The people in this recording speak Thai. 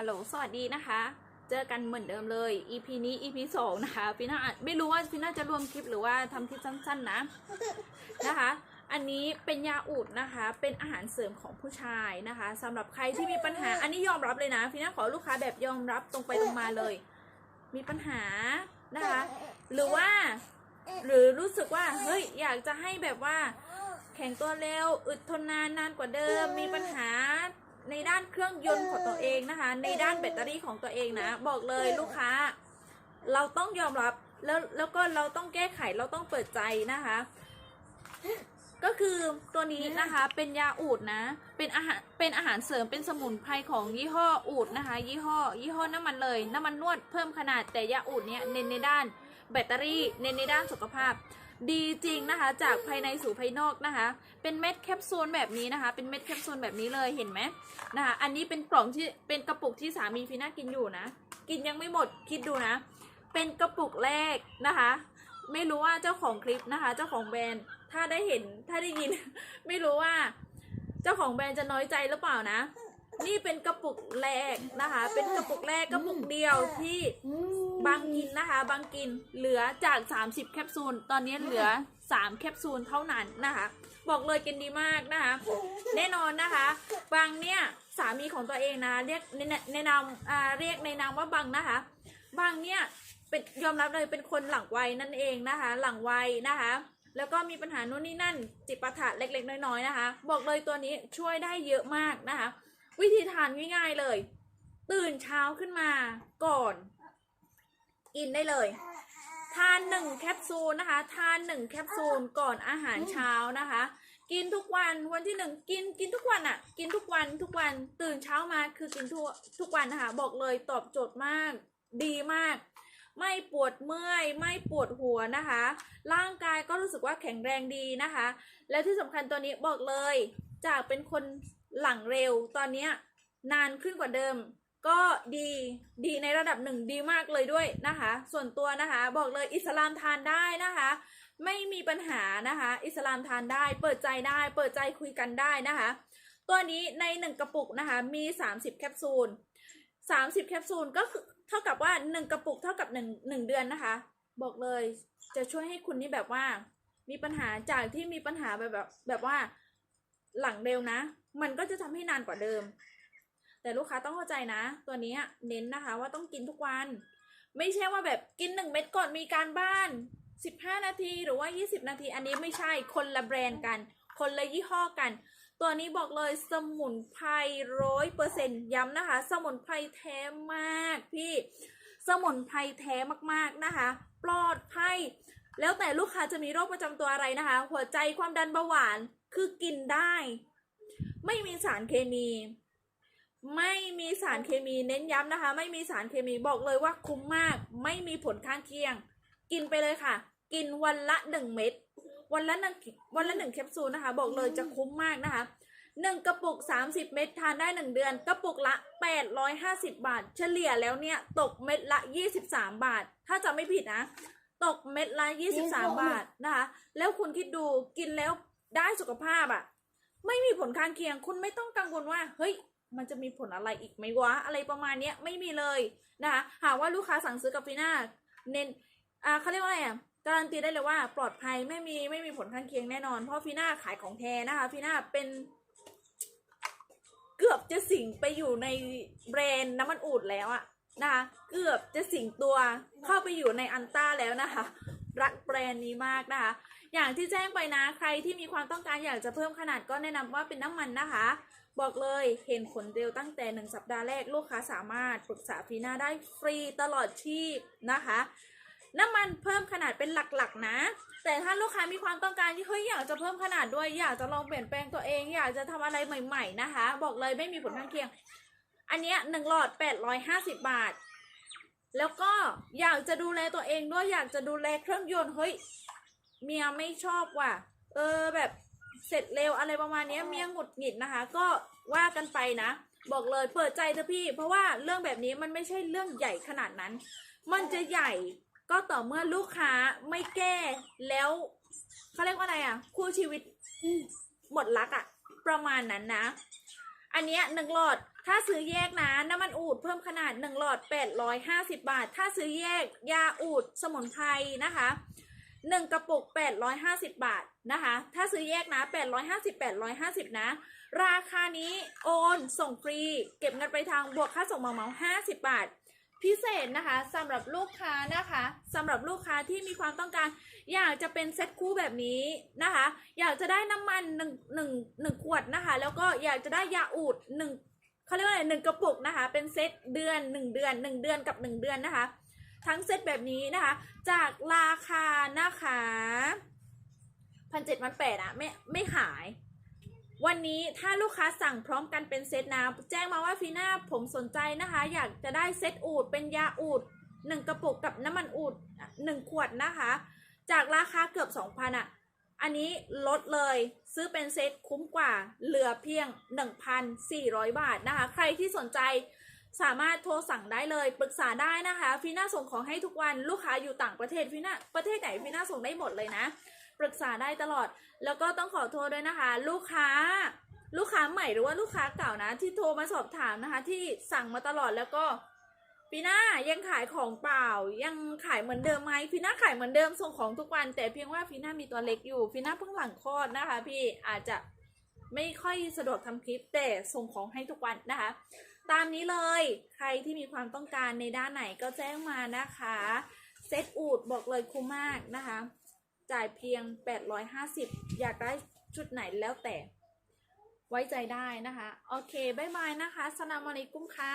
ฮัลโหล สวัสดีนะคะ เจอกันเหมือนเดิมเลย EP นี้ EP สองนะคะ พี่น่าไม่รู้ว่าพี่น่าจะรวมคลิปหรือว่าทำคลิปสั้นๆ นะ นะคะ อันนี้เป็นยาอูดนะคะ เป็นอาหารเสริมของผู้ชายนะคะสำหรับใครที่มีปัญหา อันนี้ยอมรับเลยนะ พี่น่าขอลูกค้าแบบยอมรับตรงไปตรงมาเลย มีปัญหานะคะ หรือว่า หรือรู้สึกว่า เฮ้ย อยากจะให้แบบว่า แข็งตัวเร็ว อึดทนนานนานกว่าเดิม มีปัญหา ในด้านเครื่องยนต์ของตัวเองนะคะ ในด้านแบตเตอรี่ของตัวเองนะ บอกเลยลูกค้า เราต้องยอมรับแล้วแล้วก็เราต้องแก้ไขเราต้องเปิดใจนะคะ ก็คือตัวนี้นะคะเป็นยาอูดนะ เป็นอาหารเป็นอาหารเสริมเป็นสมุนไพรของยี่ห้ออูดนะคะ ยี่ห้อ ยี่ห้อน้ำมันเลย น้ำมันนวดเพิ่มขนาดแต่ยาอูดเนี้ยเน้นในด้านแบตเตอรี่เน้นในด้านสุขภาพ ดีจริงนะคะ จากภายในสู่ภายนอกนะคะ เป็นเม็ดแคปซูลแบบนี้นะคะ เป็นเม็ดแคปซูลแบบนี้เลยเห็นไหมนะคะ อันนี้เป็นกล่องที่เป็นกระปุกที่สามีฟีน่ากินอยู่นะ กินยังไม่หมดคิดดูนะ เป็นกระปุกแรกนะคะ ไม่รู้ว่าเจ้าของคลิปนะคะ เจ้าของแบรนด์ถ้าได้เห็นถ้าได้ยิน ไม่รู้ว่า เจ้าของแบรนด์จะน้อยใจหรือเปล่านะนี่เป็นกระปุกแรกนะคะ เป็นกระปุกแรกกระปุกเดียวที่ บางกินนะคะ บางกินเหลือจาก 30 แคปซูล ตอนนี้เหลือ 3 แคปซูลเท่านั้นนะคะ บอกเลยกินดีมากนะคะ แน่นอนนะคะ บางเนี่ยสามีของตัวเองนะเรียกในในนามอ่าเรียกในนามว่าบังนะคะ บางเนี่ยเป็นยอมรับเลยเป็นคนหลังวัยนั่นเองนะคะ หลังวัยนะคะ แล้วก็มีปัญหานู่นนี่นั่น จิตประทะเล็ก ๆ น้อยๆนะคะ บอกเลยตัวนี้ช่วยได้เยอะมากนะคะ วิธีทานง่ายๆเลย ตื่นเช้าขึ้นมาก่อน กินได้เลย ทานหนึ่งแคปซูลนะคะ ทานหนึ่งแคปซูลก่อนอาหารเช้านะคะ กินทุกวันวันที่หนึ่งกินกินทุกวันอะ่ะ กินทุกวันทุกวันตื่นเช้ามาคือกินทุกทุกวันนะคะ บอกเลยตอบโจทย์มากดีมาก ไม่ปวดเมื่อยไม่ปวดหัวนะคะ ร่างกายก็รู้สึกว่าแข็งแรงดีนะคะ และที่สำคัญตัวนี้บอกเลยจากเป็นคนหลังเร็วตอนเนี้นานขึ้นกว่าเดิม ก็ดีดีในระดับหนึ่งดีมากเลยด้วยนะคะ ส่วนตัวนะคะบอกเลยอิสลามทานได้นะคะ ไม่มีปัญหานะคะ อิสลามทานได้ เปิดใจได้ เปิดใจคุยกันได้นะคะ ตัวนี้ในหนึ่งกระปุกนะคะมี 30 แคปซูล 30 แคปซูลก็คือเท่ากับว่า 1 กระปุกเท่ากับ 1 1 เดือนนะคะ บอกเลยจะช่วยให้คุณนี่แบบว่า มีปัญหาจากที่มีปัญหาแบบแบบแบบว่าหลังเร็วนะ มันก็จะทำให้นานกว่าเดิม แต่ลูกค้าต้องเข้าใจนะ ตัวนี้เน้นนะคะว่าต้องกินทุกวัน ไม่ใช่ว่าแบบกินหนึ่งเม็ดก่อนมีการบ้าน 15 นาทีหรือว่า 20 นาที อันนี้ไม่ใช่คนละแบรนด์กัน คนละยี่ห้อกัน ตัวนี้บอกเลยสมุนไพรร้อยเปอร์เซ็นต์ย้ำนะคะ สมุนไพรแท้มากพี่ สมุนไพรแท้มากๆนะคะ ปลอดภัยแล้วแต่ลูกค้าจะมีโรคประจำตัวอะไรนะคะ หัวใจความดันเบาหวานคือกินได้ ไม่มีสารเคมี ไม่มีสารเคมีเน้นย้ำนะคะ ไม่มีสารเคมีบอกเลยว่าคุ้มมาก ไม่มีผลข้างเคียง กินไปเลยค่ะ กินวันละหนึ่งเม็ดวันละหนึ่งวันละหนึ่งแคปซูลนะคะ บอกเลยจะคุ้มมากนะคะหนึ่งกระปุก 30 เม็ดทานได้หนึ่งเดือน กระปุกละ 850 บาท เฉลี่ยแล้วเนี่ย ตกเม็ดละ 23 บาท ถ้าจะไม่ผิดนะ ตกเม็ดละ 23 บาทนะคะ แล้วคุณคิดดูกินแล้วได้สุขภาพอะ่ะ ไม่มีผลข้างเคียง คุณไม่ต้องกังวลว่า เฮ้ย มันจะมีผลอะไรอีกไหมวะ อะไรประมาณเนี้ยไม่มีเลยนะคะหากว่าลูกค้าสั่งซื้อกับฟีน่าเน้นอ่าเขาเรียกว่าอะไรอะการันตีได้เลยว่าปลอดภัยไม่มีไม่มีผลข้างเคียงแน่นอน เพราะฟีน่าขายของแท้นะคะฟีน่าเป็นเกือบจะสิงไปอยู่ในแบรนด์น้ำมันอูดแล้วอะนะคะเกือบจะสิงตัวเข้าไปอยู่ในอันต้าแล้วนะคะรักแบรนด์นี้มากนะคะ อย่างที่แจ้งไปนะใครที่มีความต้องการอยากจะเพิ่มขนาดก็แนะนำว่าเป็นน้ำมันนะคะ บอกเลยเห็นผลเร็วตั้งแต่หนึ่งสัปดาห์แรก ลูกค้าสามารถปรึกษาฟีน่าได้ฟรีตลอดชีพนะคะ น้ำมันเพิ่มขนาดเป็นหลักๆนะ แต่ถ้าลูกค้ามีความต้องการที่เฮ้ยอยากจะเพิ่มขนาดด้วย อยากจะลองเปลี่ยนแปลงตัวเอง อยากจะทำอะไรใหม่ ๆนะคะ บอกเลยไม่มีผลข้างเคียง อันเนี้ยหนึ่งหลอดแปดร้อยห้าสิบบาท แล้วก็อยากจะดูแลตัวเองด้วยอยากจะดูแลเครื่องยนต์เฮ้ยเมียไม่ชอบว่ะ เออแบบ เสร็จเร็วอะไรประมาณนี้เมียหงุดหงิดนะคะ ก็ว่ากันไปนะ บอกเลยเปิดใจเถอะพี่ เพราะว่าเรื่องแบบนี้มันไม่ใช่เรื่องใหญ่ขนาดนั้น มันจะใหญ่ก็ต่อเมื่อลูกค้าไม่แก้แล้วเขาเรียกว่าอะไรอะ คู่ชีวิตหมดรักอะ ประมาณนั้นนะ อันเนี้ยหนึ่งหลอดถ้าซื้อแยกนะน้ำมันอูดเพิ่มขนาดหนึ่งหลอดแปดร้อยห้าสิบาท ถ้าซื้อแยกยาอูดสมุนไพรนะคะ หนึ่งกระปุกแปดร้อยห้าสิบาทนะคะ ถ้าซื้อแยกนะแปดร้อยห้าสิบแปดร้อยห้าสิบนะ ราคานี้โอนส่งฟรี เก็บเงินไปทางบวกค่าส่งเมาเมาห้าสิบบาท พิเศษนะคะสำหรับลูกค้านะคะสำหรับลูกค้าที่มีความต้องการ อยากจะเป็นเซ็ตคู่แบบนี้นะคะ อยากจะได้น้ำมันหนึ่งหนึ่งหนึ่งขวดนะคะ แล้วก็อยากจะได้ยาอูดหนึ่งเขาเรียกว่าอะไรหนึ่งกระปุกนะคะ เป็นเซตเดือนหนึ่งเดือนหนึ่งเดือนกับหนึ่งเดือนนะคะ ทั้งเซตแบบนี้นะคะ จากราคานะคะพันเจ็ดพันแปดอะไม่ไม่ขาย วันนี้ถ้าลูกค้าสั่งพร้อมกันเป็นเซตนะแจ้งมาว่าฟีน่าผมสนใจนะคะ อยากจะได้เซตอูดเป็นยาอูดหนึ่งกระปุกกับน้ำมันอูดหนึ่งขวดนะคะ จากราคาเกือบ2,000อะอันนี้ลดเลยซื้อเป็นเซตคุ้มกว่าเหลือเพียง 1,400 บาทนะคะ ใครที่สนใจ สามารถโทรสั่งได้เลยปรึกษาได้นะคะฟีน่าส่งของให้ทุกวันลูกค้าอยู่ต่างประเทศฟีน่าประเทศไหนฟีน่าส่งได้หมดเลยนะ ปรึกษาได้ตลอด แล้วก็ต้องขอโทษด้วยนะคะ ลูกค้า ลูกค้าใหม่หรือว่าลูกค้าเก่านะ ที่โทรมาสอบถามนะคะ ที่สั่งมาตลอดแล้วก็ฟีน่ายังขายของเปล่า ยังขายเหมือนเดิมไหมฟีน่าขายเหมือนเดิมส่งของทุกวัน แต่เพียงว่าฟีน่ามีตัวเล็กอยู่ฟีน่าเพิ่งหลังคลอดนะคะ พี่อาจจะไม่ค่อยสะดวกทำคลิปแต่ส่งของให้ทุกวันนะคะ ตามนี้เลย ใครที่มีความต้องการในด้านไหนก็แจ้งมานะคะ เซตอูดบอกเลยคุ้มมากนะคะ จ่ายเพียง 850 อยากได้ชุดไหนแล้วแต่ ไว้ใจได้นะคะ โอเคบายบายนะคะสนามอะลัยกุมค่ะ